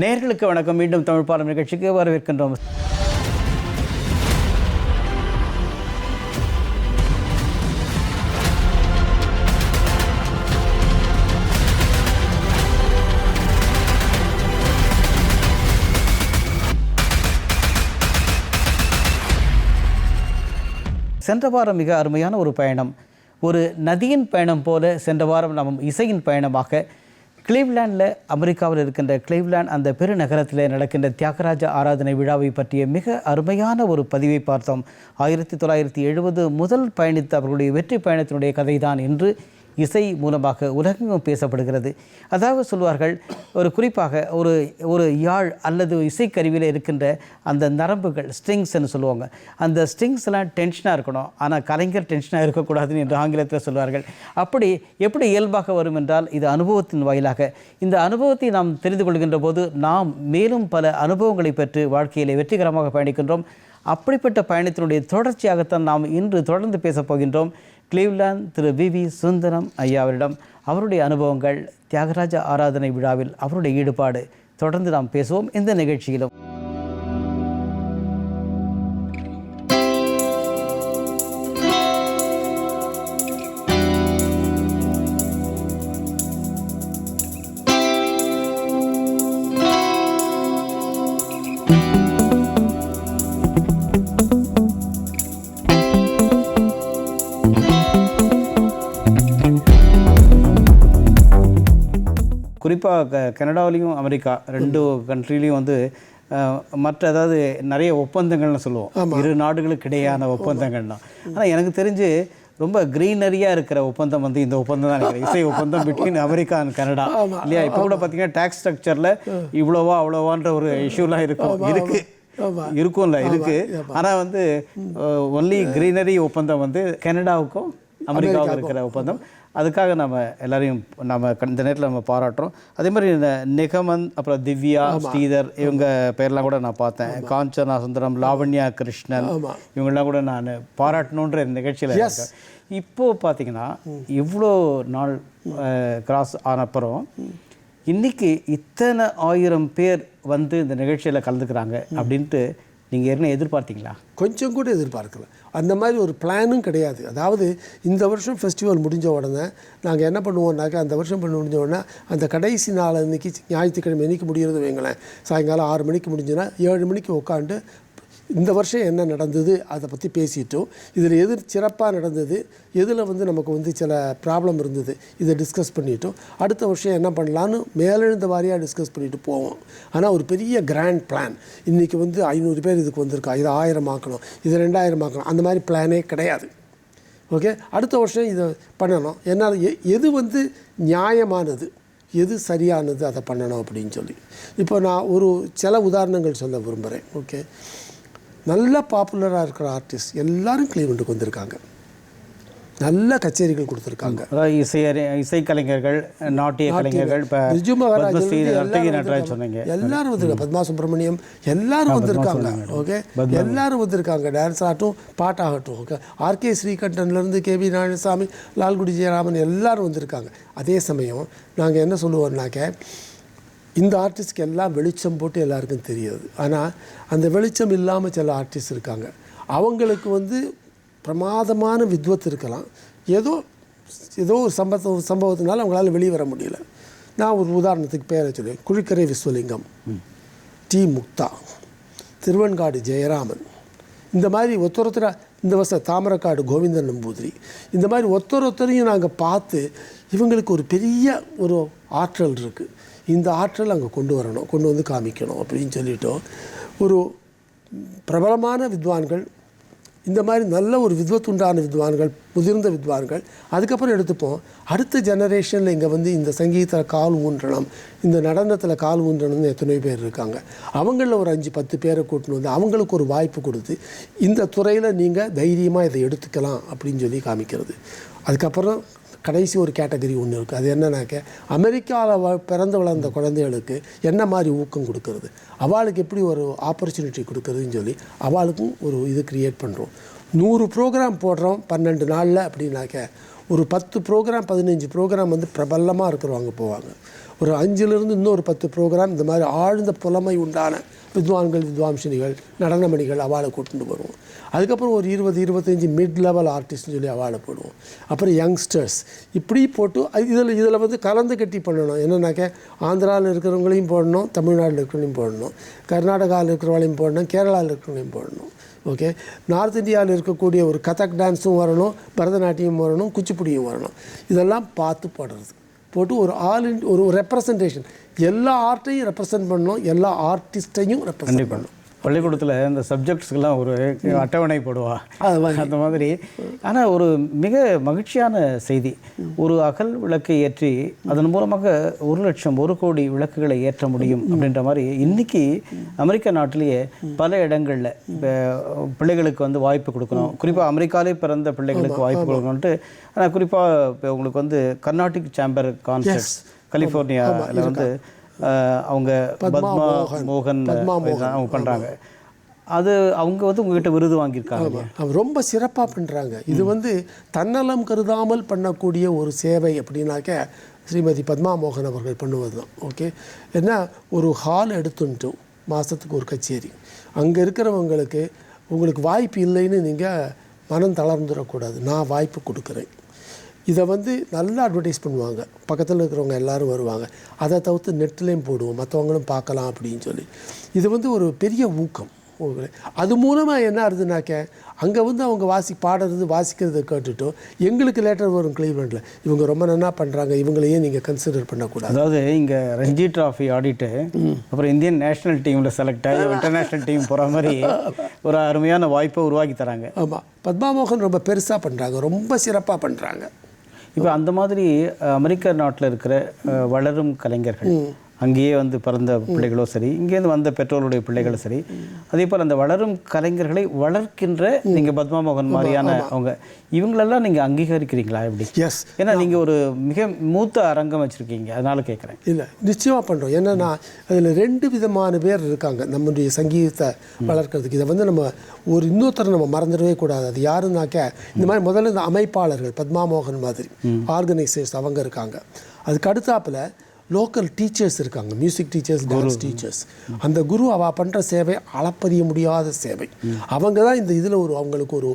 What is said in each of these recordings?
நேர்களுக்கு வணக்கம். மீண்டும் தமிழ் பாடம் நிகழ்ச்சிக்கு வரவேற்கின்றோம். சென்ற வாரம் மிக அருமையான ஒரு பயணம். ஒரு நதியின் பயணம் போல சென்ற வாரம் நாம் இசையின் பயணமாக கிளீவ்லாண்டில் அமெரிக்காவில் இருக்கின்ற கிளீவ்லாண்ட் அந்த பெருநகரத்தில் நடக்கின்ற தியாகராஜ ஆராதனை விழாவை பற்றிய மிக அருமையான ஒரு பதிவை பார்த்தோம். ஆயிரத்தி தொள்ளாயிரத்தி எழுபது முதல் பயணித்த அவர்களுடைய வெற்றி பயணத்தினுடைய கதைதான் என்று இசை மூலமாக உலகெங்கும் பேசப்படுகிறது. அதாவது சொல்வார்கள் ஒரு குறிப்பாக ஒரு ஒரு யாழ் அல்லது இசைக்கருவியில் இருக்கின்ற அந்த நரம்புகள் ஸ்ட்ரிங்ஸ்ன்னு சொல்லுவாங்க. அந்த ஸ்ட்ரிங்ஸ்லாம் டென்ஷனாக இருக்கணும். ஆனால் கலைஞர் டென்ஷனாக இருக்கக்கூடாதுன்னு என்று ஆங்கிலத்தில் சொல்வார்கள். அப்படி எப்படி இயல்பாக வரும் என்றால் இது அனுபவத்தின் வாயிலாக. இந்த அனுபவத்தை நாம் தெரிந்து கொள்கின்ற போது நாம் மேலும் பல அனுபவங்களை பெற்று வாழ்க்கையிலே வெற்றிகரமாக பயணிக்கின்றோம். அப்படிப்பட்ட பயணத்தினுடைய தொடர்ச்சியாகத்தான் நாம் இன்று தொடர்ந்து பேசப் போகின்றோம். கிளீவ்லாந்து திரு வி வி சுந்தரம் ஐயாவரிடம் அவருடைய அனுபவங்கள் தியாகராஜ ஆராதனை விழாவில் அவருடைய ஈடுபாடு தொடர்ந்து நாம் பேசுவோம் இந்த நிகழ்ச்சியிலும். குறிப்பாக க கனடாவிலையும் அமெரிக்கா ரெண்டு கண்ட்ரிலையும் வந்து மற்ற அதாவது நிறைய ஒப்பந்தங்கள்னு சொல்லுவோம். இரு நாடுகளுக்கு இடையான ஒப்பந்தங்கள்னா. ஆனால் எனக்கு தெரிஞ்சு ரொம்ப க்ரீனரியாக இருக்கிற ஒப்பந்தம் வந்து இந்த ஒப்பந்தம் தான் நினைக்கிறேன். இசை ஒப்பந்தம் பிட்வீன் அமெரிக்கா அண்ட் கனடா இல்லையா? இப்போ கூட பார்த்தீங்கன்னா டேக்ஸ் ஸ்ட்ரக்சரில் இவ்வளோவா அவ்வளோவான்ற ஒரு இஷ்யூலாம் இருக்கும். இருக்கு. இருக்கும்ல இருக்கு. ஆனால் வந்து ஒன்லி க்ரீனரி ஒப்பந்தம் வந்து கனடாவுக்கும் அமெரிக்காவுக்கும். இருக்கிற ஒப்பந்தம். அதுக்காக நம்ம எல்லாரையும் நம்ம இந்த நேரத்தில் நம்ம பாராட்டுறோம். அதே மாதிரி நிகமன் அப்புறம் திவ்யா ஸ்ரீதர் இவங்க பேர்லாம் கூட நான் பார்த்தேன். காஞ்சனா சுந்தரம் லாவண்யா கிருஷ்ணன் இவங்கெல்லாம் கூட நான் பாராட்டணுன்ற இந்த நிகழ்ச்சியில் இருக்கேன். இப்போ பார்த்தீங்கன்னா இவ்வளோ நாள் கிராஸ் ஆன அப்புறம் இன்னைக்கு இத்தனை ஆயிரம் பேர் வந்து இந்த நிகழ்ச்சியில் கலந்துக்கிறாங்க அப்படின்ட்டு நீங்கள் ஏற்கனவே எதிர்பார்த்தீங்களா? கொஞ்சம் கூட எதிர்பார்க்கல. அந்த மாதிரி ஒரு பிளானும் கிடையாது. அதாவது இந்த வருஷம் ஃபெஸ்டிவல் முடிஞ்ச உடனே நாங்கள் என்ன பண்ணுவோம்னாக்கா அந்த வருஷம் பண்ண முடிஞ்ச உடனே அந்த கடைசி நாள் அன்னைக்கு ஞாயிற்றுக்கிழமை என்னைக்கு முடிகிறது வைங்களேன். சாயங்காலம் ஆறு மணிக்கு முடிஞ்சுன்னா ஏழு மணிக்கு உட்காந்து இந்த வருஷம் என்ன நடந்தது அதை பற்றி பேசிட்டோம். இதில் எது சிறப்பாக நடந்தது எதில் வந்து நமக்கு வந்து சில ப்ராப்ளம் இருந்தது இதை டிஸ்கஸ் பண்ணிட்டோம். அடுத்த வருஷம் என்ன பண்ணலான்னு மேலெழுந்த வாரியாக டிஸ்கஸ் பண்ணிட்டு போவோம். ஆனால் ஒரு பெரிய கிராண்ட் பிளான் இன்றைக்கி வந்து ஐநூறு பேர் இதுக்கு வந்திருக்கா இதை ஆயிரம் ஆக்கணும் இதை ரெண்டாயிரம் ஆக்கணும் அந்த மாதிரி பிளானே கிடையாது. ஓகே அடுத்த வருஷம் இதை பண்ணணும். என்ன எ- எது வந்து நியாயமானது எது சரியானது அதை பண்ணணும் அப்படின்னு சொல்லி. இப்போ நான் ஒரு சில உதாரணங்கள் சொல்ல விரும்புகிறேன் ஓகே நல்ல பாப்புலராக இருக்கிற ஆர்டிஸ்ட் எல்லாரும் கிளீவெண்டுக்கு வந்திருக்காங்க. நல்ல கச்சேரிகள் கொடுத்துருக்காங்க. இசை இசைக்கலைஞர்கள் நாட்டிய கலைஞர்கள் பிஜு மகாராஜ் சொன்னீங்க எல்லாரும் வந்திருக்காங்க. பத்மா சுப்பிரமணியம் எல்லாரும் வந்திருக்காங்க. ஓகே? எல்லாரும் வந்திருக்காங்க. டான்ஸ் ஆகட்டும் பாட்டாகட்டும் ஓகே? ஆர்கே ஸ்ரீகண்டன்லேருந்து கே. வி. நாராயணசாமி லால்குடி ஜெயராமன் எல்லாரும் வந்திருக்காங்க. அதே சமயம் நாங்கள் என்ன சொல்லுவோம்னாக்க இந்த ஆர்டிஸ்ட்க்கு எல்லாம் வெளிச்சம் போட்டு எல்லாருக்கும் தெரியுது. ஆனால் அந்த வெளிச்சம் இல்லாமல் சில ஆர்டிஸ்ட் இருக்காங்க. அவங்களுக்கு வந்து பிரமாதமான வித்வத் இருக்கலாம். ஏதோ ஏதோ ஒரு சம்பவ சம்பவத்தினால அவங்களால வெளியே வர முடியல. நான் ஒரு உதாரணத்துக்கு பேரை சொல்லி குழிக்கரை விஸ்வலிங்கம். டி. முக்தா. திருவன்காடு ஜெயராமன். இந்த மாதிரி ஒத்தொருத்தர இந்த வருஷம் தாமரக்காடு கோவிந்தன் நம்பூதிரி. இந்த மாதிரி ஒத்தொருத்தரையும் நாங்கள் பார்த்து இவங்களுக்கு ஒரு பெரிய ஒரு ஆற்றல் இருக்குது இந்த ஆற்றல் அங்கே கொண்டு வரணும் கொண்டு வந்து காமிக்கணும் அப்படின்னு சொல்லிட்டோம் ஒரு பிரபலமான வித்வான்கள் இந்த மாதிரி நல்ல ஒரு வித்வத்துண்டான வித்வான்கள் முதிர்ந்த வித்வான்கள் அதுக்கப்புறம் எடுத்துப்போம். அடுத்த ஜெனரேஷனில் இங்கே வந்து இந்த சங்கீதத்தில் கால் ஊன்றணும் இந்த நடனத்தில் கால் ஊன்றணும்னு எத்தனையோ பேர் இருக்காங்க. அவங்களில் ஒரு அஞ்சு பத்து பேரை கூட்டின்னு வந்து அவங்களுக்கு ஒரு வாய்ப்பு கொடுத்து இந்த துறையில் நீங்கள் தைரியமாக இதை எடுத்துக்கலாம் அப்படின்னு சொல்லி காமிக்கிறது. அதுக்கப்புறம் கடைசி ஒரு கேட்டகரி ஒன்று இருக்குது அது என்னன்னாக்க அமெரிக்காவில் வ பிறந்து வளர்ந்த குழந்தைகளுக்கு என்ன மாதிரி ஊக்கம் கொடுக்கறது? அவளுக்கு எப்படி ஒரு ஆப்பர்ச்சுனிட்டி கொடுக்குறதுன்னு சொல்லி அவளுக்கும் ஒரு இது க்ரியேட் பண்ணுறோம் நூறு ப்ரோக்ராம் போடுறோம் பன்னெண்டு நாளில் அப்படின்னாக்க ஒரு பத்து ப்ரோக்ராம் பதினஞ்சு ப்ரோக்ராம் வந்து பிரபலமாக இருக்கிறவங்க போவாங்க. ஒரு அஞ்சுலேருந்து இன்னொரு பத்து ப்ரோக்ராம் இந்த மாதிரி ஆழ்ந்த புலமை உண்டான வித்வான்கள் வித்வாம்சினிகள் நடனமணிகள் அவாளை கூட்டிட்டு வருவோம். அதுக்கப்புறம் ஒரு இருபது இருபத்தஞ்சி மிட் லெவல் ஆர்டிஸ்ட்னு சொல்லி அவாளை போடுவோம். அப்புறம் யங்ஸ்டர்ஸ் இப்படி போட்டு இதில் இதில் வந்து கலந்து கட்டி பண்ணணும் என்னென்னாக்க ஆந்திராவில் இருக்கிறவங்களையும் போடணும் தமிழ்நாட்டில் இருக்கிறவங்களையும் போடணும் கர்நாடகாவில் இருக்கிறவங்களையும் போடணும் கேரளாவில் இருக்கிறவங்களையும் போடணும். ஓகே நார்த் இந்தியாவில் இருக்கக்கூடிய ஒரு கதக் டான்ஸும் வரணும் பரதநாட்டியம் வரணும் குச்சிப்புடியும் வரணும். இதெல்லாம் பார்த்து போடுறது. போட்டு ஒரு ஆல் இன் ஒரு ரெப்ரசன்டேஷன் எல்லா ஆர்ட்டையும் ரெப்ரசன்ட் பண்ணணும். எல்லா ஆர்டிஸ்ட்டையும் ரெப்ரசன்ட் பண்ணணும். பள்ளிக்கூடத்தில் இந்த சப்ஜெக்ட்ஸ்க்கெல்லாம் ஒரு அட்டவணை போடுவா. அந்த மாதிரி. ஆனால் ஒரு மிக மகிழ்ச்சியான செய்தி. ஒரு அகல் விளக்கை ஏற்றி அதன் மூலமாக ஒரு லட்சம் ஒரு கோடி விளக்குகளை ஏற்ற முடியும் அப்படின்ற மாதிரி இன்னைக்கு அமெரிக்க நாட்டிலேயே பல இடங்களில் பிள்ளைகளுக்கு வந்து வாய்ப்பு கொடுக்கணும். குறிப்பாக அமெரிக்காலே பிறந்த பிள்ளைகளுக்கு வாய்ப்பு கொடுக்கணுன்ட்டு ஆனால் குறிப்பாக இப்போ உங்களுக்கு வந்து கர்நாடிக் சேம்பர் கான்சர்ட்ஸ் கலிஃபோர்னியாவில் வந்து அவங்க பத்மா மோகன். அவங்க பண்ணுறாங்க அது அவங்க வந்து உங்ககிட்ட விருது வாங்கியிருக்காங்க. அவங்க ரொம்ப சிறப்பாக பண்ணுறாங்க இது வந்து தன்னலம் கருதாமல் பண்ணக்கூடிய ஒரு சேவை அப்படின்னாக்க ஸ்ரீமதி பத்மா மோகன் அவர்கள் பண்ணுவது தான் ஓகே? ஏன்னா ஒரு ஹால் எடுத்துட்டு மாதத்துக்கு ஒரு கச்சேரி. அங்கே இருக்கிறவங்களுக்கு உங்களுக்கு வாய்ப்பு இல்லைன்னு நீங்கள் மனம் தளர்ந்துடக்கூடாது. நான் வாய்ப்பு கொடுக்குறேன். இதை வந்து நல்லா அட்வர்டைஸ் பண்ணுவாங்க. பக்கத்தில் இருக்கிறவங்க எல்லாரும் வருவாங்க. அதை தவிர்த்து நெட்லேயும் போடுவோம். மற்றவங்களும் பார்க்கலாம் அப்படின்னு சொல்லி. இது வந்து ஒரு பெரிய ஊக்கம். அது மூலமாக என்ன ஆகுதுனாக்க அங்கே வந்து அவங்க வாசி பாடுறது வாசிக்கிறத கேட்டுட்டோ எங்களுக்கு லேட்டர் வரும் கிளீவ்லண்டில் இவங்க ரொம்ப நல்லா பண்ணுறாங்க இவங்களையே நீங்கள் கன்சிடர் பண்ணக்கூடாது. அதாவது இங்கே ரஞ்சி டிராஃபி ஆடிட்டு அப்புறம் இந்தியன் நேஷனல் டீமில் செலக்ட் ஆகி இன்டர்நேஷ்னல் டீம் போகிற மாதிரி ஒரு அருமையான வாய்ப்பை உருவாக்கி தராங்க. ஆமாம் பத்மாமோகன் ரொம்ப பெருசாக பண்ணுறாங்க ரொம்ப சிறப்பாக பண்ணுறாங்க இப்போ அந்த மாதிரி அமெரிக்க நாட்டில் இருக்கிற வளரும் கலைஞர்கள். அங்கேயே வந்து பிறந்த பிள்ளைகளோ சரி இங்கேருந்து வந்த பெற்றோருடைய பிள்ளைகளும் சரி அதே போல் அந்த வளரும் கலைஞர்களை வளர்க்கின்ற நீங்கள் பத்மா மோகன் மாதிரியான அவங்க இவங்களெல்லாம் நீங்கள் அங்கீகரிக்கிறீங்களா எப்படி? எஸ் ஏன்னா நீங்கள் ஒரு மிக மூத்த அரங்கம் வச்சுருக்கீங்க அதனால கேட்குறேன். இல்லை நிச்சயமாக பண்ணுறோம் என்னன்னா அதில் ரெண்டு விதமான பேர் இருக்காங்க நம்முடைய சங்கீதத்தை வளர்க்கறதுக்கு. இதை வந்து நம்ம ஒரு இன்னொருத்தரை நம்ம மறந்துடவே கூடாது. அது யாருன்னாக்க இந்த மாதிரி முதல்ல இந்த அமைப்பாளர்கள் பத்மா மோகன் மாதிரி ஆர்கனைசர்ஸ் அவங்க இருக்காங்க. அதுக்கு அடுத்தாப்புல லோக்கல் டீச்சர்ஸ் இருக்காங்க. மியூசிக் டீச்சர்ஸ் டான்ஸ் டீச்சர்ஸ் அந்த குரு அவ பண்ணுற சேவை அளப்பறிய முடியாத சேவை. அவங்க தான் இந்த இதில் ஒரு அவங்களுக்கு ஒரு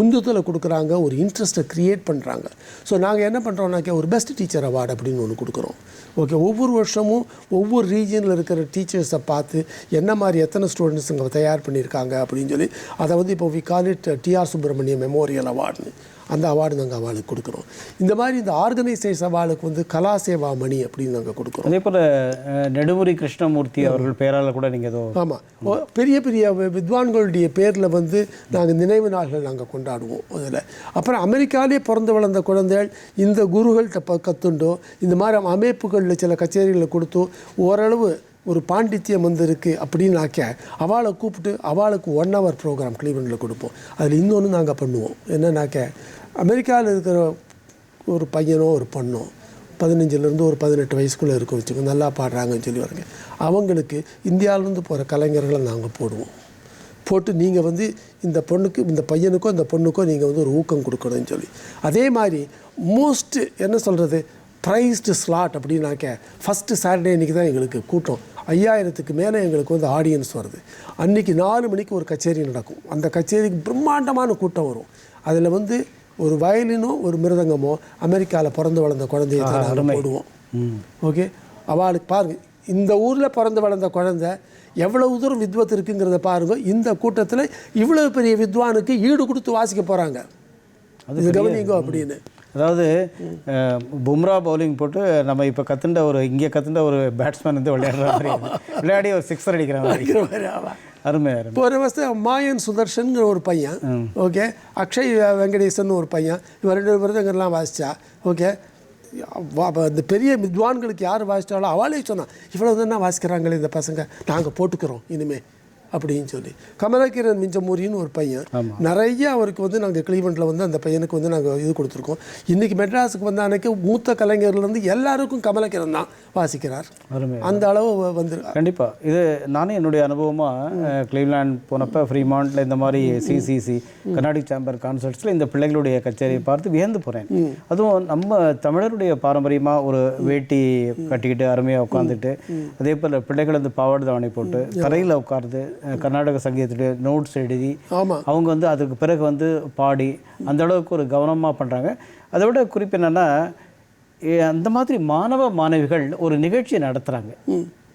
உந்துதலை கொடுக்குறாங்க ஒரு இன்ட்ரெஸ்ட்டை க்ரியேட் பண்ணுறாங்க ஸோ நாங்கள் என்ன பண்ணுறோம்னாக்கா ஒரு பெஸ்ட் டீச்சர் அவார்டு அப்படின்னு ஒன்று கொடுக்குறோம். ஓகே ஒவ்வொரு வருஷமும் ஒவ்வொரு ரீஜனில் இருக்கிற டீச்சர்ஸை பார்த்து என்ன மாதிரி எத்தனை ஸ்டூடெண்ட்ஸ் இங்கே தயார் பண்ணியிருக்காங்க அப்படின்னு சொல்லி அதை வந்து இப்போ we call it T R Subramaniam memorial அவார்டுன்னு அந்த அவார்டு நாங்கள் அவளுக்கு கொடுக்குறோம். இந்த மாதிரி இந்த ஆர்கனைசேஷன் அவார்டுக்கு வந்து கலா சேவா மணி அப்படின்னு நாங்கள் கொடுக்குறோம். அதே போல் நெடுமுறை கிருஷ்ணமூர்த்தி அவர்கள் பேரால் கூட நீங்கள் ஏதோ ஆமாம் பெரிய பெரிய வித்வான்களுடைய பேரில் வந்து நாங்கள் நினைவு நாள்கள் நாங்கள் கொண்டாடுவோம் அதில் அப்புறம் அமெரிக்காலே பிறந்து வளர்ந்த குழந்தைகள் இந்த குருகள்கிட்ட ப கத்துண்டோ இந்த மாதிரி அமைப்புகளில் சில கச்சேரிகளை கொடுத்தோ ஓரளவு ஒரு பாண்டித்யம் வந்திருக்கு அப்படின்னாக்க அவளை கூப்பிட்டு அவளுக்கு ஒன் ஹவர் ப்ரோக்ராம் கிளீவனில் கொடுப்போம். அதில் இன்னொன்று நாங்கள் பண்ணுவோம். என்னன்னாக்க அமெரிக்காவில் இருக்கிற ஒரு பையனோ ஒரு பொண்ணோ பதினஞ்சுலேருந்து ஒரு பதினெட்டு வயசுக்குள்ளே இருக்க வச்சுக்கோ நல்லா பாடுறாங்கன்னு சொல்லி வரங்க. அவங்களுக்கு இந்தியாவிலேருந்து போகிற கலைஞர்களை நாங்கள் போடுவோம். போட்டு நீங்கள் வந்து இந்த பொண்ணுக்கு இந்த பையனுக்கோ இந்த பொண்ணுக்கோ நீங்கள் வந்து ஒரு ஊக்கம் கொடுக்கணும்னு சொல்லி. அதே மாதிரி மோஸ்ட் என்ன சொல்கிறது ப்ரைஸ்டு ஸ்லாட் அப்படின்னாக்க ஃபஸ்ட்டு சாட்டர்டே அன்றைக்கி தான் எங்களுக்கு கூட்டம். ஐயாயிரத்துக்கு மேலே எங்களுக்கு வந்து ஆடியன்ஸ் வருது. அன்றைக்கி நாலு மணிக்கு ஒரு கச்சேரி நடக்கும். அந்த கச்சேரிக்கு பிரம்மாண்டமான கூட்டம் வரும். அதில் வந்து ஒரு வயலினோ ஒரு மிருதங்கமோ அமெரிக்காவில் பிறந்து வளர்ந்த குழந்தைய தான் போடுவோம். ஓகே? அவளுக்கு பாருங்க இந்த ஊரில் பிறந்து வளர்ந்த குழந்தை எவ்வளவு தூரம் வித்வத் இருக்குங்கிறத பாருங்க. இந்த கூட்டத்தில் இவ்வளவு பெரிய வித்வானுக்கு ஈடு கொடுத்து வாசிக்க போகிறாங்க இது கவனிங்கோ அப்படின்னு. அதாவது பும்ரா பவுலிங் போட்டு நம்ம இப்போ கத்துண்ட ஒரு இங்கே கத்துண்ட ஒரு பேட்ஸ்மேன் வந்து விளையாடுற மாதிரி. விளையாடி ஒரு சிக்ஸர் அடிக்கிற மாதிரி. அருமை அருமை. போன வருஷம் மாயன் சுதர்ஷன்ங்கிற ஒரு பையன். ஓகே. அக்ஷய் வெங்கடேசன் ஒரு பையன். இவன் ரெண்டு விருதுங்கள்லாம் வாசிச்சா. ஓகே. வா- இந்த பெரிய வித்வான்களுக்கு யார் வாசித்தாலும் அவளே சொன்னான் இவ்வளோ தானே வாசிக்கிறாங்களே இந்த பசங்க நாங்கள் போட்டுக்கிறோம் இனிமேல் அப்படின்னு சொல்லி. கமலக்கிரன் மிஞ்சமூரின்னு ஒரு பையன். நிறைய அவருக்கு வந்து நாங்கள் கிளீவெண்டில் வந்து அந்த பையனுக்கு வந்து நாங்கள் இது கொடுத்துருக்கோம். இன்றைக்கி மெட்ராஸுக்கு வந்த அன்னைக்கு மூத்த கலைஞர்லேருந்து எல்லாருக்கும் கமலக்கிரன் தான் வாசிக்கிறார். அருமை. அந்த அளவு வந்து கண்டிப்பா. இது நானே என்னுடைய அனுபவமா அஹ், கிளீவ்லாண்ட் போனப்ப ஃப்ரீமாண்ட்ல இந்த மாதிரி சிசிசி கர்நாடிக் சேம்பர் கான்சர்ட்ஸ்ல இந்த பிள்ளைகளுடைய கச்சேரியை பார்த்து வியந்து போறேன். அதுவும் நம்ம தமிழருடைய பாரம்பரியமா ஒரு வேட்டி கட்டிக்கிட்டு அருமையா உட்காந்துட்டு அதே போல பிள்ளைகள் வந்து பாவாடை தாவணி போட்டு தரையில உட்கார்ந்து கர்நாடக சங்கீதத்துடைய நோட்ஸ் எழுதி அவங்க வந்து அதுக்கு பிறகு வந்து பாடி அந்த அளவுக்கு ஒரு கவனமா பண்றாங்க. அதை விட குறிப்பு என்னன்னா அந்த மாதிரி மாணவ மாணவிகள் ஒரு நிகழ்ச்சி நடத்துறாங்க.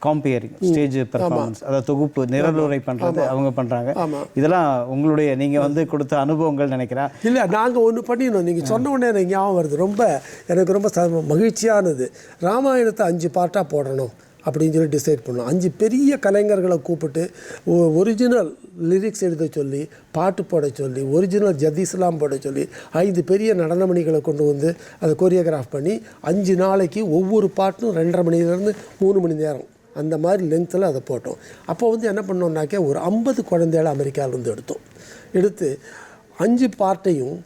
காம்பியரிங் ஸ்டேஜ் பெர்ஃபார்மன்ஸ் அதை தொகுப்பு நிரலுரை பண்றது அவங்க பண்றாங்க. இதெல்லாம் உங்களுடைய நீங்க வந்து கொடுத்த அனுபவங்கள் நினைக்கிறேன். இல்லை நாங்கள் ஒன்று பண்ணினோம் நீங்கள் சொன்ன உடனே எனக்கு ஞாபகம் வருது. ரொம்ப எனக்கு ரொம்ப ச- மகிழ்ச்சியானது. ராமாயணத்தை அஞ்சு பார்ட்டாக போடணும். அப்படின்னு சொல்லி டிசைட் பண்ணோம். அஞ்சு பெரிய கலைஞர்களை கூப்பிட்டு ஒரிஜினல் லிரிக்ஸ் எழுத சொல்லி பாட்டு போட சொல்லி ஒரிஜினல் ஜதீஸ்லாம் போட சொல்லி ஐந்து பெரிய நடனமணிகளை கொண்டு வந்து அதை கொரியோகிராஃப் பண்ணி அஞ்சு நாளைக்கு ஒவ்வொரு பாட்டும் ரெண்டரை மணிலேருந்து மூணு மணி நேரம். அந்த மாதிரி லென்த்தில் அதை போட்டோம். அப்போ வந்து என்ன பண்ணோம்னாக்கா ஒரு ஐம்பது குழந்தைகளை அமெரிக்காவிலேருந்து எடுத்தோம். எடுத்து அஞ்சு பார்ட்டையும்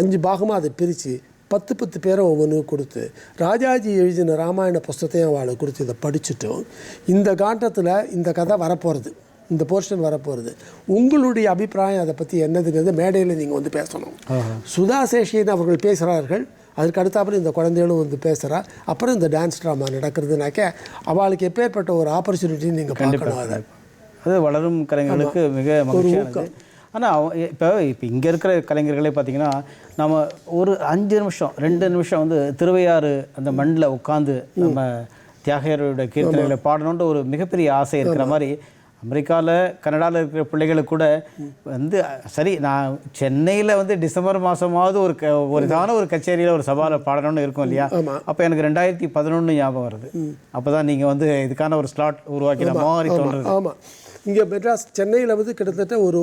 அஞ்சு பாகமாக அதை பிரித்து பத்து பத்து பேரை ஒவ்வொன்றும் கொடுத்து ராஜாஜி எழுதின ராமாயண புஸ்தத்தையும் அவளை கொடுத்து இதை படிச்சுட்டோம். இந்த காண்டத்தில் இந்த கதை வரப்போகிறது இந்த போர்ஷன் வரப்போகிறது உங்களுடைய அபிப்பிராயம் அதை பற்றி என்னதுங்கிறது மேடையில் நீங்கள் வந்து பேசணும். சுதா சேஷியன் அவர்கள் பேசுகிறார்கள் அதுக்கு அடுத்தாப்புல இந்த குழந்தைகளும் வந்து பேசுகிறா அப்புறம் இந்த டான்ஸ் ட்ராமா நடக்கிறதுனாக்க அவளுக்கு எப்பேற்பட்ட ஒரு ஆப்பர்ச்சுனிட்டி நீங்கள் பார்க்கணும் அதை. அது வளரும் கலைஞர்களுக்கு மிக மகிழ்ச்சியானது. ஆனால் இப்போ இப்போ இங்கே இருக்கிற கலைஞர்களே பார்த்தீங்கன்னா நம்ம ஒரு அஞ்சு நிமிஷம் ரெண்டு நிமிஷம் வந்து திருவையாறு அந்த மண்ணில் உட்காந்து நம்ம தியாகையரோட கீர்த்தனைகளை பாடணுன்ற ஒரு மிகப்பெரிய ஆசை இருக்கிற மாதிரி அமெரிக்காவில் கனடாவில் இருக்கிற பிள்ளைகளுக்கு கூட வந்து சரி நான் சென்னையில் வந்து டிசம்பர் மாதமாவது ஒரு க ஒரு இதான ஒரு கச்சேரியில் ஒரு சபாவில் பாடணும்னு இருக்கும் இல்லையா? அப்போ எனக்கு ரெண்டாயிரத்தி பதினொன்று ஞாபகம் வருது. அப்போ தான் நீங்கள் வந்து இதுக்கான ஒரு ஸ்லாட் உருவாக்கின மாதிரி ஆமாம் இங்கே மெட்ராஸ் சென்னையில் வந்து கிட்டத்தட்ட ஒரு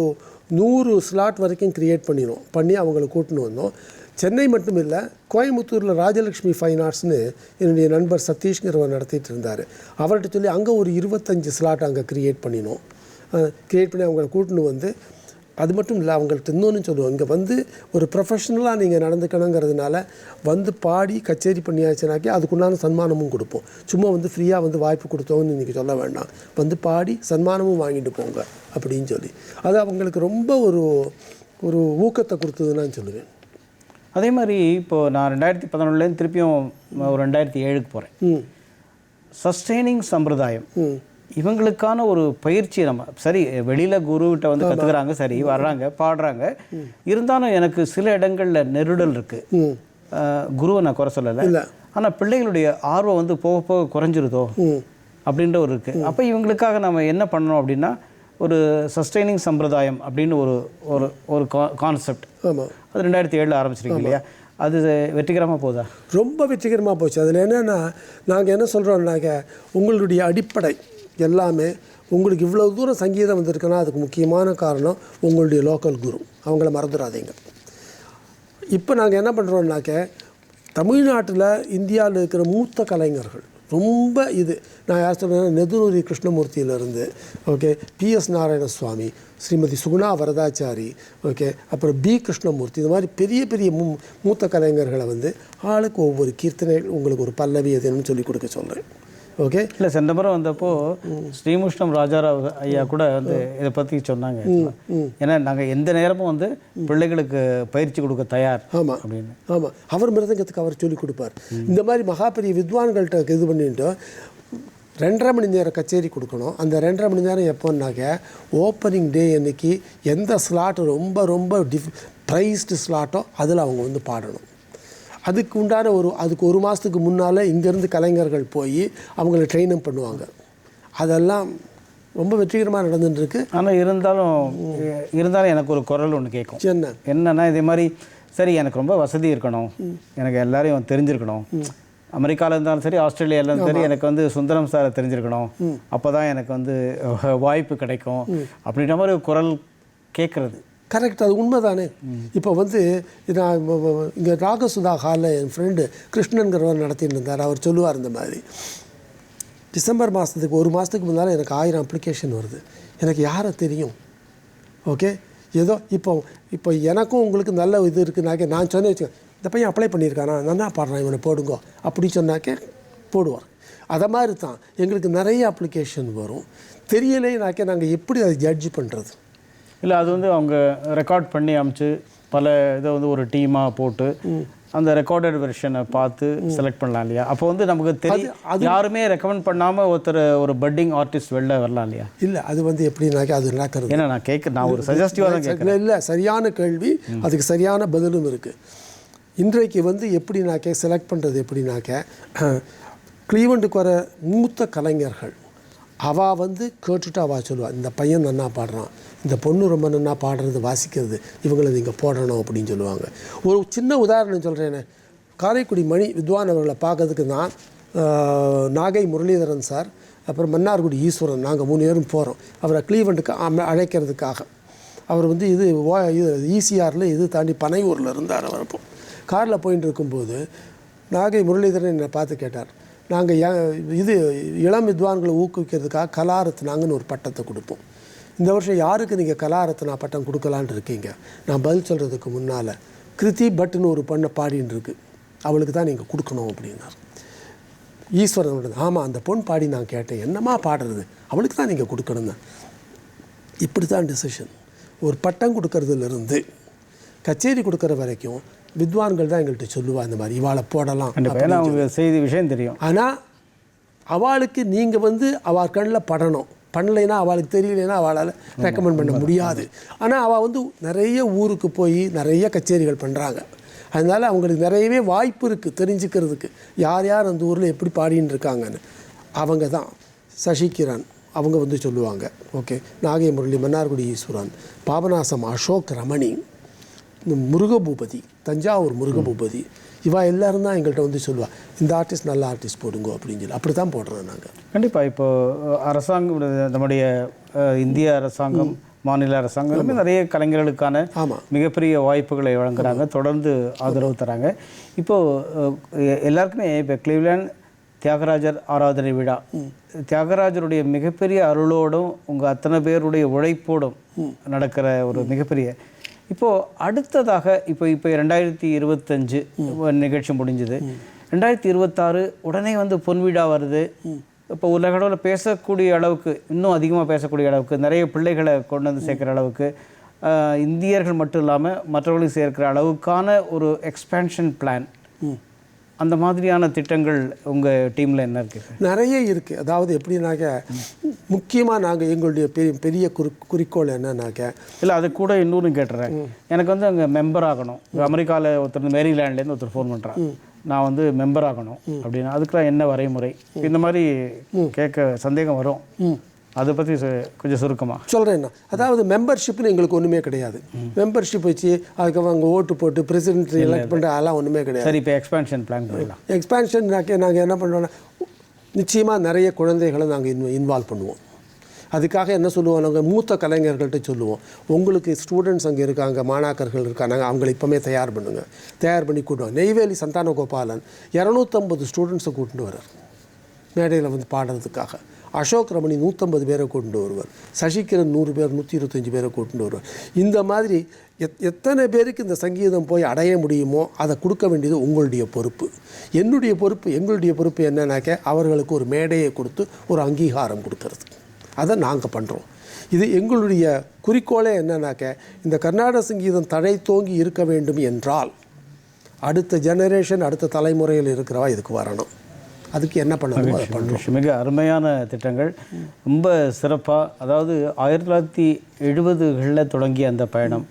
நூறு ஸ்லாட் வரைக்கும் கிரியேட் பண்ணிடும் பண்ணி அவங்கள கூட்டின்னு வந்தோம். சென்னை மட்டும் இல்லை கோயம்புத்தூரில் ராஜலக்ஷ்மி ஃபைன் ஆர்ட்ஸ்னு என்னுடைய நண்பர் சதீஷ்ங்கிறவர் நடத்திட்டு இருந்தார். அவர்கிட்ட சொல்லி அங்கே ஒரு இருபத்தஞ்சி ஸ்லாட் அங்கே க்ரியேட் பண்ணினோம். க்ரியேட் பண்ணி அவங்கள கூட்டின்னு வந்து அது மட்டும் இல்லை அவங்கள்ட்ட இன்னொன்று சொல்லுவோம். இங்கே வந்து ஒரு ப்ரொஃபஷ்னலாக நீங்கள் நடந்துக்கணுங்கிறதுனால வந்து பாடி கச்சேரி பண்ணியாச்சுனாக்கி அதுக்குண்டான சன்மானமும் கொடுப்போம். சும்மா வந்து ஃப்ரீயாக வந்து வாய்ப்பு கொடுத்தோம்னு இன்றைக்கி சொல்ல வேண்டாம். வந்து பாடி சன்மானமும் வாங்கிட்டு போங்க அப்படின்னு சொல்லி. அது அவங்களுக்கு ரொம்ப ஒரு ஒரு ஊக்கத்தை கொடுத்ததுன்னு நான் சொல்லுவேன். அதே மாதிரி இப்போது நான் ரெண்டாயிரத்தி பதினொன்றுலேருந்து திருப்பியும் ஒரு ரெண்டாயிரத்தி ஏழுக்கு போகிறேன் ம். சஸ்டெய்னிங் சம்பிரதாயம். ம். இவங்களுக்கான ஒரு பயிற்சி நம்ம சரி வெளியில் குருகிட்ட வந்து கற்றுக்குறாங்க சரி வர்றாங்க பாடுறாங்க. இருந்தாலும் எனக்கு சில இடங்களில் நெருடல் இருக்குது குருவை நான் குறை சொல்லலை. ஆனால் பிள்ளைகளுடைய ஆர்வம் வந்து போக போக குறைஞ்சிருதோ? அப்படின்ற ஒரு இருக்குது அப்போ இவங்களுக்காக நம்ம என்ன பண்ணணும் அப்படின்னா ஒரு சஸ்டெய்னிங் சம்பிரதாயம் அப்படின்னு ஒரு ஒரு ஒரு கான்செப்ட் அது ரெண்டாயிரத்தி ஏழில் ஆரம்பிச்சிருக்கீங்க இல்லையா? அது வெற்றிகரமாக போதா? ரொம்ப வெற்றிகரமாக போச்சு. அதில் என்னென்னா நாங்கள் என்ன சொல்கிறோம்னாக்க உங்களுடைய அடிப்படை எல்லாமே உங்களுக்கு இவ்வளோ தூரம் சங்கீதம் வந்திருக்குன்னா அதுக்கு முக்கியமான காரணம் உங்களுடைய லோக்கல் குரு. அவங்கள மறந்துடாதீங்க இப்போ நாங்கள் என்ன பண்ணுறோம்னாக்க தமிழ்நாட்டில் இந்தியாவில் இருக்கிற மூத்த கலைஞர்கள் ரொம்ப இது நான் யார் சொல்கிறேன்னா Nedunuri கிருஷ்ணமூர்த்தியிலேருந்து okay P S Narayanaswamy Shrimati Suguna Varadachari okay அப்புறம் பி கிருஷ்ணமூர்த்தி இந்த மாதிரி பெரிய பெரிய மூ மூத்த கலைஞர்களை வந்து ஆளுக்கு ஒவ்வொரு கீர்த்தனை உங்களுக்கு ஒரு பல்லவி எதுன்னு சொல்லி கொடுக்க சொல்கிறேன் ஓகே இல்லை சென்ற முறை வந்தப்போ ஸ்ரீமுஷ்ணம் ராஜாராவ் ஐயா கூட வந்து இதை பற்றி சொன்னாங்க. ஏன்னா நாங்கள் எந்த நேரமும் வந்து பிள்ளைகளுக்கு பயிற்சி கொடுக்க தயார் ஆமாம் அப்படின்னு. ஆமாம் அவர் மிருதங்கத்துக்கு அவர் சொல்லிக் கொடுப்பார். இந்த மாதிரி மகா பெரிய வித்வான்கள்ட்ட இது பண்ணிட்டு ரெண்டரை மணி நேரம் கச்சேரி கொடுக்கணும். அந்த ரெண்டரை மணி நேரம் எப்போன்னாக்க ஓப்பனிங் டே அன்னைக்கு எந்த ஸ்லாட் ரொம்ப ரொம்ப டிஃப் ப்ரைஸ்டு ஸ்லாட்டோ அதில் அவங்க வந்து பாடணும். அதுக்கு உண்டான ஒரு அதுக்கு ஒரு மாதத்துக்கு முன்னால் இங்கேருந்து கலைஞர்கள் போய் அவங்கள ட்ரெயினும் பண்ணுவாங்க. அதெல்லாம் ரொம்ப வெற்றிகரமாக நடந்துட்டு இருக்கு ஆனால் இருந்தாலும் இருந்தாலும் எனக்கு ஒரு குரல் ஒன்று கேட்கும் என்ன? என்னன்னா இதே மாதிரி சரி எனக்கு ரொம்ப வசதி இருக்கணும். எனக்கு எல்லாரையும் தெரிஞ்சிருக்கணும். அமெரிக்காவில் இருந்தாலும் சரி ஆஸ்திரேலியாவில் இருந்தாலும் சரி எனக்கு வந்து சுந்தரம் சாரை தெரிஞ்சிருக்கணும். அப்போ தான் எனக்கு வந்து வாய்ப்பு கிடைக்கும். அப்படின்ற மாதிரி ஒரு குரல் கேட்குறது கரெக்ட் அது உண்மை தானே இப்போ வந்து நான் இங்கே ராகசுதா ஹாலில் என் ஃப்ரெண்டு கிருஷ்ணன்கிறவர் நடத்திட்டு இருந்தார் அவர் சொல்லுவார் இந்த மாதிரி. டிசம்பர் மாதத்துக்கு ஒரு மாதத்துக்கு முன்னால் எனக்கு ஆயிரம் அப்ளிகேஷன் வருது. எனக்கு யாரை தெரியும்? ஓகே ஏதோ இப்போ இப்போ எனக்கும் உங்களுக்கு நல்ல இது இருக்குனாக்கே நான் சொன்னேன் வச்சுக்கோ இந்த பையன் அப்ளை பண்ணியிருக்கானா? நல்லா பாடுறான்? இவனை போடுங்கோ. அப்படி சொன்னாக்கே போடுவார். அதை மாதிரி தான் எங்களுக்கு நிறைய அப்ளிகேஷன் வரும். தெரியலைனாக்கே நாங்கள் எப்படி அதை ஜட்ஜ் பண்ணுறது இல்லை அது வந்து அவங்க ரெக்கார்ட் பண்ணி அமிச்சு பல இதை வந்து ஒரு டீமாக போட்டு அந்த ரெக்கார்டட் வெர்ஷனை பார்த்து செலக்ட் பண்ணலாம் இல்லையா? அப்போ வந்து நமக்கு தெரியும் யாருமே ரெக்கமெண்ட் பண்ணாமல் ஒருத்தர் ஒரு பட்டிங் ஆர்டிஸ்ட் வெளில வரலாம் இல்லையா? இல்லை அது வந்து எப்படினாக்கா அது நடக்கிறது. ஏன்னா நான் கேட்க நான் ஒரு சஜஸ்டிவாக தான் கேட்குறேன் இல்லை இல்லை சரியான கேள்வி அதுக்கு சரியான பதிலும் இருக்குது இன்றைக்கு வந்து எப்படினாக்க செலக்ட் பண்ணுறது எப்படினாக்க க்ளீவண்டுக்கு வர மூத்த கலைஞர்கள் அவள் வந்து கேட்டுட்டு அவள் சொல்லுவாள் இந்த பையன் நன்னா பாடுறான். இந்த பொண்ணு ரொம்ப நன்னா பாடுறது வாசிக்கிறது இவங்களை நீங்கள் போடணும் அப்படின்னு சொல்லுவாங்க. ஒரு சின்ன உதாரணம் சொல்கிறேனே காரைக்குடி மணி வித்வான் அவர்களை பார்க்கறதுக்கு நான் நாகை முரளிதரன் சார் அப்புறம் மன்னார்குடி ஈஸ்வரன் நாங்கள் மூணு பேரும் போகிறோம் அவரை க்ளீவண்டுக்கு அம- அழைக்கிறதுக்காக. அவர் வந்து இது ஓ இது ஈசிஆரில் இது தாண்டி பனையூரில் இருந்தார் அவர் அப்போ. காரில் போயின்னு இருக்கும்போது நாகை முரளிதரன் என்னை பார்த்து கேட்டார் நாங்கள் இது இளம் வித்வான்களை ஊக்குவிக்கிறதுக்காக கலாரத்னாங்கன்னு ஒரு பட்டத்தை கொடுப்போம். இந்த வருஷம் யாருக்கு நீங்கள் கலாரத்னா பட்டம் கொடுக்கலான் இருக்கீங்க? நான் பதில் சொல்கிறதுக்கு முன்னால் கிருதி பட்டுன்னு ஒரு பொண்ணை பாடின்னு இருக்கு. அவளுக்கு தான் நீங்கள் கொடுக்கணும் அப்படின்னார். ஈஸ்வரனோட ஆமாம் அந்த பொண்ணு பாடி நான் கேட்டேன். என்னம்மா பாடுறது? அவளுக்கு தான் நீங்கள் கொடுக்கணும் இப்படி தான் டிசிஷன் ஒரு பட்டம் கொடுக்கறதுலேருந்து கச்சேரி கொடுக்குற வரைக்கும் வித்வான்கள் தான் எங்கள்கிட்ட சொல்லுவா இந்த மாதிரி இவாளை போடலாம். அவங்க செய்தி விஷயம் தெரியும். ஆனால் அவளுக்கு நீங்கள் வந்து அவள் கண்ணில் படணும். பண்ணலைன்னா அவளுக்கு தெரியலைன்னா அவளால் ரெக்கமெண்ட் பண்ண முடியாது. ஆனால் அவள் வந்து நிறைய ஊருக்கு போய் நிறைய கச்சேரிகள் பண்ணுறாங்க அதனால் அவங்களுக்கு நிறையவே வாய்ப்பு இருக்குது தெரிஞ்சுக்கிறதுக்கு. யார் யார் அந்த ஊரில் எப்படி பாடின்னு இருக்காங்கன்னு. அவங்க தான். சசிகிரண் அவங்க வந்து சொல்லுவாங்க. ஓகே. நாகை முரளி மன்னார்குடி ஈஸ்வரன் பாபநாசம் அசோக் ரமணி இந்த முருகபூபதி தஞ்சாவூர் முருகபூபதி இவா எல்லாரும் தான் எங்கள்கிட்ட வந்து சொல்லுவா இந்த ஆர்டிஸ்ட் நல்ல ஆர்டிஸ்ட் போடுங்க அப்படின்னு சொல்லி. அப்படி தான் போடுறோம் நாங்கள் கண்டிப்பாக இப்போ அஹ், அரசாங்கம் நம்முடைய இந்திய அரசாங்கம் மாநில அரசாங்கம் நிறைய கலைஞர்களுக்கான மிகப்பெரிய வாய்ப்புகளை வழங்குறாங்க தொடர்ந்து ஆதரவு தராங்க. இப்போது எல்லாருக்குமே இப்போ கிளீவ்லேண்ட் தியாகராஜர் ஆராதனை விழா. தியாகராஜருடைய மிகப்பெரிய அருளோடும் உங்கள் அத்தனை பேருடைய உழைப்போடும் நடக்கிற ஒரு மிகப்பெரிய இப்போது அடுத்ததாக இப்போ இப்போ ரெண்டாயிரத்தி இருபத்தஞ்சு நிகழ்ச்சி முடிஞ்சது. ரெண்டாயிரத்தி இருபத்தாறு உடனே வந்து பொன் விழா வருது இப்போ உலக அளவில் பேசக்கூடிய அளவுக்கு இன்னும் அதிகமாக பேசக்கூடிய அளவுக்கு நிறைய பிள்ளைகளை கொண்டு வந்து சேர்க்குற அளவுக்கு இந்தியர்கள் மட்டும் இல்லாமல் மற்றவர்களையும் சேர்க்கிற அளவுக்கான ஒரு எக்ஸ்பேன்ஷன் பிளான் அந்த மாதிரியான திட்டங்கள் உங்கள் டீமில் என்ன இருக்குது நிறைய இருக்குது அதாவது எப்படின்னாக்க முக்கியமாக நாங்கள் எங்களுடைய பெரிய பெரிய குறி குறிக்கோள் என்னன்னாக்க இல்லை அது கூட இன்னொரு கேட்டுறேன். எனக்கு வந்து அங்கே மெம்பர் ஆகணும். அமெரிக்காவில் ஒருத்தர் மேரிலேண்ட்லேருந்து ஒருத்தர் ஃபோன் பண்ணுறான் நான் வந்து மெம்பர் ஆகணும் அப்படின்னா. அதுக்கெல்லாம் என்ன வரைமுறை? இந்த மாதிரி கேட்க சந்தேகம் வரும். அதை பற்றி கொஞ்சம் சுருக்கமாக சொல்கிறேன் அதாவது மெம்பர்ஷிப்னு எங்களுக்கு ஒன்றுமே கிடையாது. மெம்பர்ஷிப் வச்சு அதுக்கப்புறம் அங்கே ஓட்டு போட்டு பிரசிடென்ட் எலெக்ட் பண்ணுற அதெல்லாம் ஒன்றுமே கிடையாது. சரி இப்போ எக்ஸ்பேன்ஷன் பிளான் பண்ணலாம். எக்ஸ்பேன்ஷன்னாக்கே நாங்கள் என்ன பண்ணுவோம்னா நிச்சயமாக நிறைய குழந்தைகளை நாங்கள் இன்வ இன்வால்வ் பண்ணுவோம். அதுக்காக என்ன சொல்லுவோம் நாங்கள் மூத்த கலைஞர்கள்ட்ட சொல்லுவோம். உங்களுக்கு ஸ்டூடெண்ட்ஸ் அங்கே இருக்காங்க மாணாக்கர்கள் இருக்காங்க அவங்களை இப்போமே தயார் பண்ணுங்கள் தயார் பண்ணி கூட்டுவோம். நெய்வேலி சந்தான கோபாலன் இரநூத்தம்பது ஸ்டூடெண்ட்ஸை கூட்டிட்டு வர்றார். மேடையில் வந்து பாடுறதுக்காக. அசோக் ரமணி நூற்றம்பது பேரை கொண்டு வருவார். சசிகிரன் நூறு பேர் நூற்றி இருபத்தஞ்சி பேரை கொண்டு வருவார். இந்த மாதிரி எத் எத்தனை பேருக்கு இந்த சங்கீதம் போய் அடைய முடியுமோ அதை கொடுக்க வேண்டியது உங்களுடைய பொறுப்பு. என்னுடைய பொறுப்பு எங்களுடைய பொறுப்பு என்னன்னாக்க அவர்களுக்கு ஒரு மேடையை கொடுத்து ஒரு அங்கீகாரம் கொடுக்கறது. அதை நாங்கள் பண்ணுறோம் இது எங்களுடைய குறிக்கோளே என்னன்னாக்க இந்த கர்நாடக சங்கீதம் தழை தோங்கி இருக்க வேண்டும் என்றால் அடுத்த ஜெனரேஷன் அடுத்த தலைமுறையில் இருக்கிறவா இதுக்கு வரணும். அதுக்கு என்ன பண்ணணுமோ அதை. மிக அருமையான திட்டங்கள். ரொம்ப சிறப்பாக அதாவது ஆயிரத்தி தொள்ளாயிரத்தி எழுபதுகளில் தொடங்கிய அந்த பயணம்.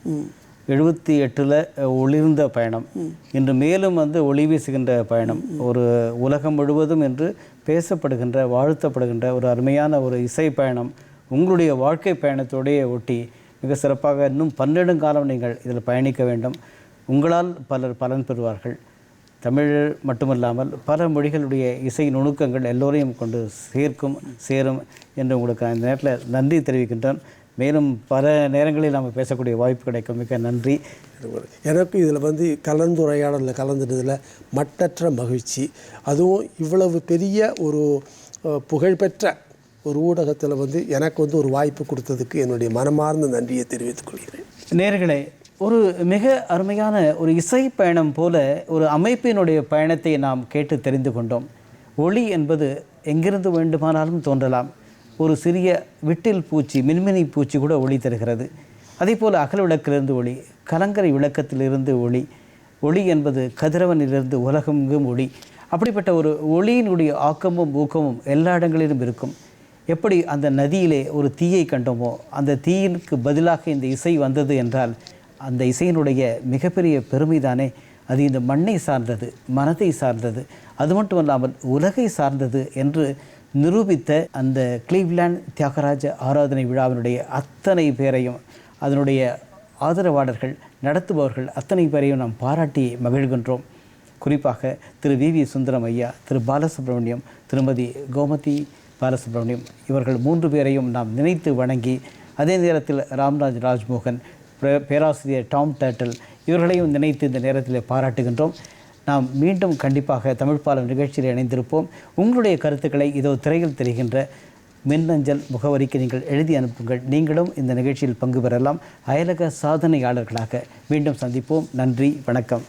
எழுபத்தி எட்டில் ஒளிர்ந்த பயணம். இன்று மேலும் வந்து ஒளி வீசுகின்ற பயணம். ஒரு உலகம் முழுவதும் என்று பேசப்படுகின்ற வாழ்த்தப்படுகின்ற ஒரு அருமையான ஒரு இசை பயணம். உங்களுடைய வாழ்க்கை பயணத்தோடையே ஒட்டி மிக சிறப்பாக இன்னும் பன்னெடுங்காலம் நீங்கள் இதில் பயணிக்க வேண்டும். உங்களால் பலர் பலன் பெறுவார்கள். தமிழ் மட்டுமல்லாமல் பல மொழிகளுடைய இசை நுணுக்கங்கள் எல்லோரையும் கொண்டு சேர்க்கும் சேரும் என்று உங்களுக்கு நான் இந்த நேரத்தில் நன்றி தெரிவிக்கின்றேன். மேலும் பல நேரங்களில் நாம் பேசக்கூடிய வாய்ப்பு கிடைக்கும். மிக நன்றி. எனக்கு இதில் வந்து கலந்துரையாடலில் கலந்துட்டதில் மட்டற்ற மகிழ்ச்சி. அதுவும் இவ்வளவு பெரிய ஒரு புகழ்பெற்ற ஒரு ஊடகத்தில் வந்து எனக்கு வந்து ஒரு வாய்ப்பு கொடுத்ததுக்கு என்னுடைய மனமார்ந்த நன்றியை தெரிவித்துக் கொள்கிறேன். நேர்களே ஒரு மிக அருமையான ஒரு இசை பயணம் போல ஒரு அமைப்பினுடைய பயணத்தை நாம் கேட்டு தெரிந்து கொண்டோம். ஒளி என்பது எங்கிருந்து வேண்டுமானாலும் தோன்றலாம். ஒரு சிறிய விட்டில் பூச்சி மின்மினி பூச்சி கூட ஒளி தருகிறது. அதே போல் அகல் விளக்கிலிருந்து ஒளி கலங்கரை விளக்கத்திலிருந்து ஒளி ஒளி என்பது கதிரவனிலிருந்து உலகெங்கும் ஒளி. அப்படிப்பட்ட ஒரு ஒளியினுடைய ஆக்கமும் ஊக்கமும் எல்லா இடங்களிலும் இருக்கும். எப்படி அந்த நதியிலே ஒரு தீயை கண்டோமோ அந்த தீயிற்கு பதிலாக இந்த இசை வந்தது என்றால் அந்த இசையினுடைய மிகப்பெரிய பெருமைதானே? அது இந்த மண்ணை சார்ந்தது மனத்தை சார்ந்தது. அது மட்டுமல்லாமல் உலகை சார்ந்தது என்று நிரூபித்த அந்த கிளீவ்லேண்ட் தியாகராஜ ஆராதனை விழாவினுடைய அத்தனை பேரையும் அதனுடைய ஆதரவாளர்கள் நடத்துபவர்கள் அத்தனை பேரையும் நாம் பாராட்டி மகிழ்கின்றோம். குறிப்பாக திரு வி. வி. சுந்தரம் ஐயா திரு பாலசுப்ரமணியம் திருமதி கோமதி பாலசுப்ரமணியம் இவர்கள் மூன்று பேரையும் நாம் நினைத்து வணங்கி அதே நேரத்தில் ராம்ராஜ் ராஜ்மோகன் பேராசிரியர் டாம் டேட்டல் இவர்களையும் நினைத்து இந்த நேரத்தில் பாராட்டுகின்றோம். நாம் மீண்டும் கண்டிப்பாக தமிழ்ப்பாலம் நிகழ்ச்சியில் இணைந்திருப்போம். உங்களுடைய கருத்துக்களை இதோ திரையில் தெரிகின்ற மின்னஞ்சல் முகவரிக்கு நீங்கள் எழுதி அனுப்புங்கள். நீங்களும் இந்த நிகழ்ச்சியில் பங்கு பெறலாம். அயலக சாதனையாளர்களாக மீண்டும் சந்திப்போம். நன்றி வணக்கம்.